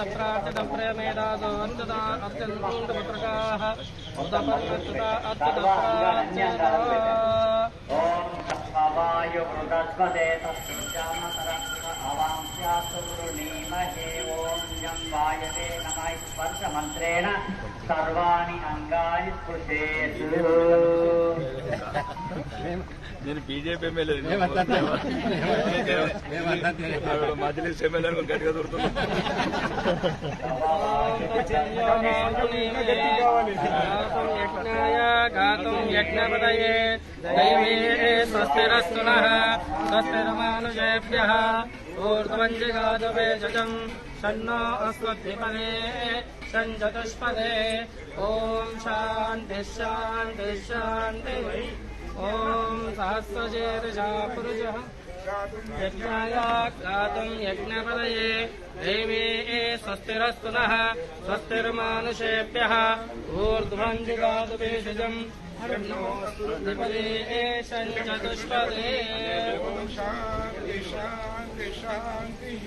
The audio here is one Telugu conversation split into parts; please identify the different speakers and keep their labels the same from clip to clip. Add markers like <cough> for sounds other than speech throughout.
Speaker 1: अत्यन्तपत्रकाः वृतपर्णकृता अत्यन्तपरावायुमृतस्वदेतस्यामतरङ्ग अवांस्यासुरुणीमहे ॐ यं वायते नमः సర్వాణి అంగాని స్పృశేత్
Speaker 2: నేను బీజేపీ ఎమ్మెల్యే మజ్లిస్ ఎమ్మెల్యే గట్టిగా
Speaker 3: దొరుకుతుంది స్వస్తిరస్తున స్వస్తిరమానుజేభ్య ऊर्ध्वञ्जिगादवेशजम् षण्णो अस्मद्विपदे षञ्चतुष्पदे ॐ शांति शांति शान्तिः ॐ सहस्रचेतसा पुरुषः यज्ञाय गातुम् यज्ञपदये देवे स्वस्तिरस्तु नः स्वस्तिर्मानुषेभ्यः ऊर्ध्वञ्जिगादुपेशजम् शान्तिः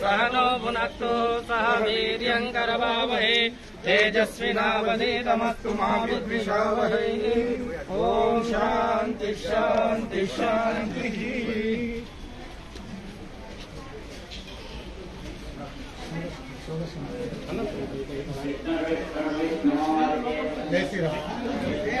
Speaker 3: सह नो भुनक्तो सह वीर्यङ्करवावहे तेजस्विनावधीतमस्तु मा विद्विषावहे ॐ शान्ति शान्ति शान्तिः जय
Speaker 4: श्री राम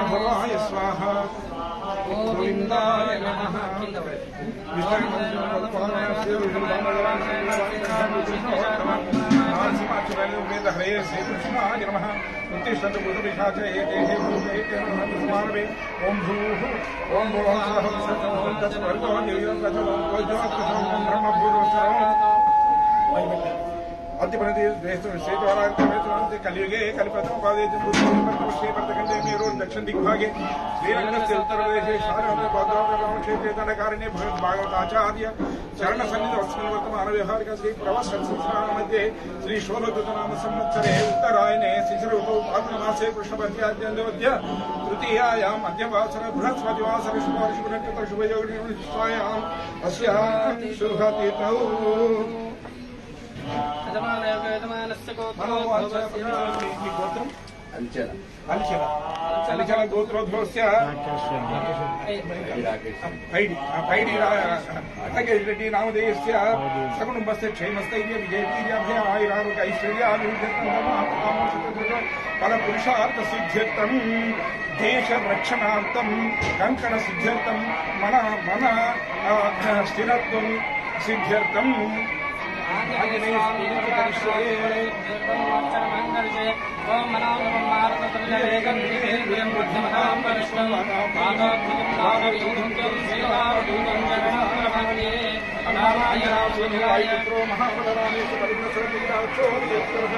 Speaker 4: माधवाय स्वाहा गोविन्दाय नमः वेदहरे श्रीकृष्णाय नमः उत्तिष्ठतु गुरुविशाचे एते हे भूते एते नमः कुमारवे ॐ भूः ॐ भुवः ॐ तत्सर्वं निर्यं कथं ॐ ज्योतिः ॐ ब्रह्मभूर्वः सर्वं मध्यप्रदेशे कलियुगे कल्पतमुपादेशे मेरो दक्षिण दिग्भागे श्रीरङ्गस्य उत्तरप्रदेशे शारण्यभद्राकारण्ये भागवताचार्य चरणसन्निधवस्मिन् वर्तमानव्यवहारिक श्रीप्रवसंस्नानमध्ये श्रीशोलकृतनाम संवत्सरे उत्तरायणे शिशिरउपौपासनमासे कृष्णपत्याद्यन्तवद्य
Speaker 3: तृतीयायाम् अद्यवासर बृहस्पतिवासर
Speaker 4: शुभाशुभनक्षत्रशुभयोगिष्ठायाम् గోత్రం అలిచల అలిచల గోత్రోద్భవస్య పైడి పైడి రాకేశ్రెడ్డి నామధేయస్య సకుటుంబస్య క్షేమస్థైర్య విజయీర్యాభయ ఆయురారోగ ఐశ్వర్యాభివృద్ధి ఫల పురుషార్థ సిద్ధ్యర్థం దేశ రక్షణార్థం కంకణ సిద్ధ్యర్థం మన మన స్థిరత్వం సిద్ధ్యర్థం
Speaker 3: ఓం మనామం మారుతృతృజేకం బుద్ధిమతాం పరిష్ణం పాదాభృతం పాదవ్యూఢం సేవావధూతం జగన్నాథమన్యే అనామాయ రామసునిలాయ
Speaker 4: త్రో మహాబలరామే పరిగ్రసరీరాక్షోభియత్రః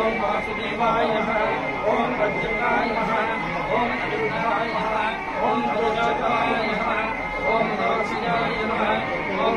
Speaker 4: ఓం
Speaker 3: వాసుదేవాయ ఓం ప్రద్యుమ్నాయ ఓం అరుణాయ ఓం ధ్వజాయ ఓం నరసింహాయ ఓం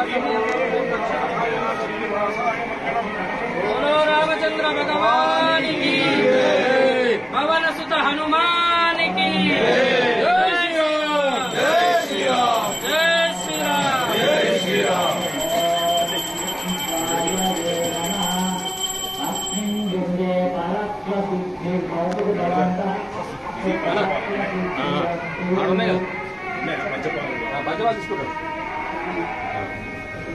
Speaker 3: बोलो रामचंद्र भगवान की पवन सुत हनुमान की
Speaker 2: పంచపాలు పంచపాలు తీసుకుంటారు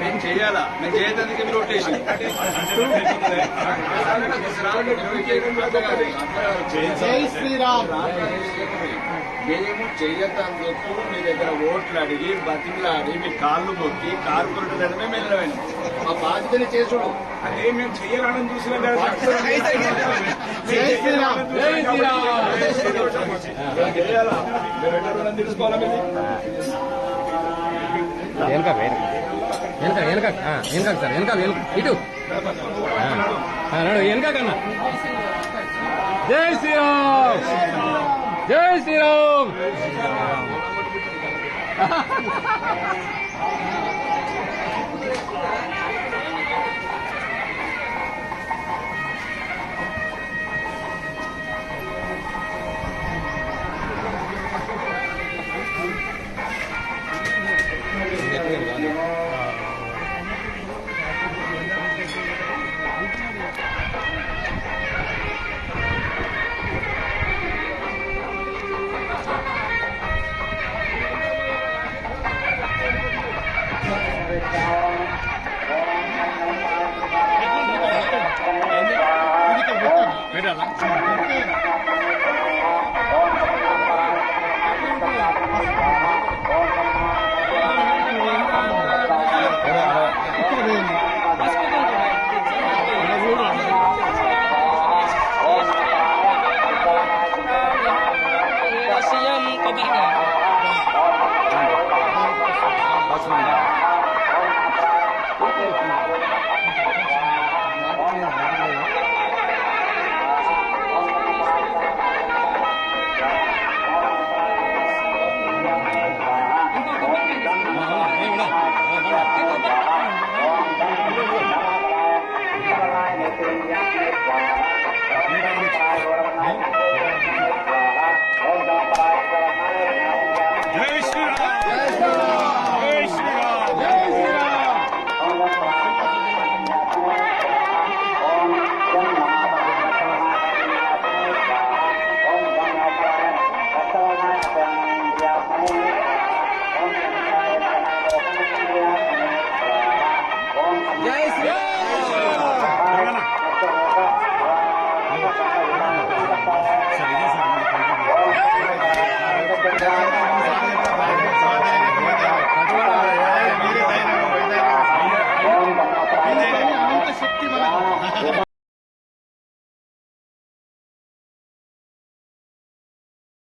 Speaker 2: మేము చేయాలా మేము చేయడానికి మీరు
Speaker 4: ఒట్టేసి
Speaker 2: మేము చెప్పు మీ దగ్గర ఓట్లు అడిగి బతిమలాడి మీ కాళ్ళు మొక్కి కార్పొరేటర్ అంటే మేము వెళ్ళలేము మా బాధ్యతని చేసుడు
Speaker 4: అదే మేము చేయాలని చూసినా
Speaker 2: తెలుసుకోవాలా
Speaker 5: వెనక వెనక వెనక వెనక సార్ వెనక ఇటు నడు వెనక కన్నా జై శ్రీరామ్ జై శ్రీరామ్
Speaker 4: Ha <laughs> ha
Speaker 1: lắng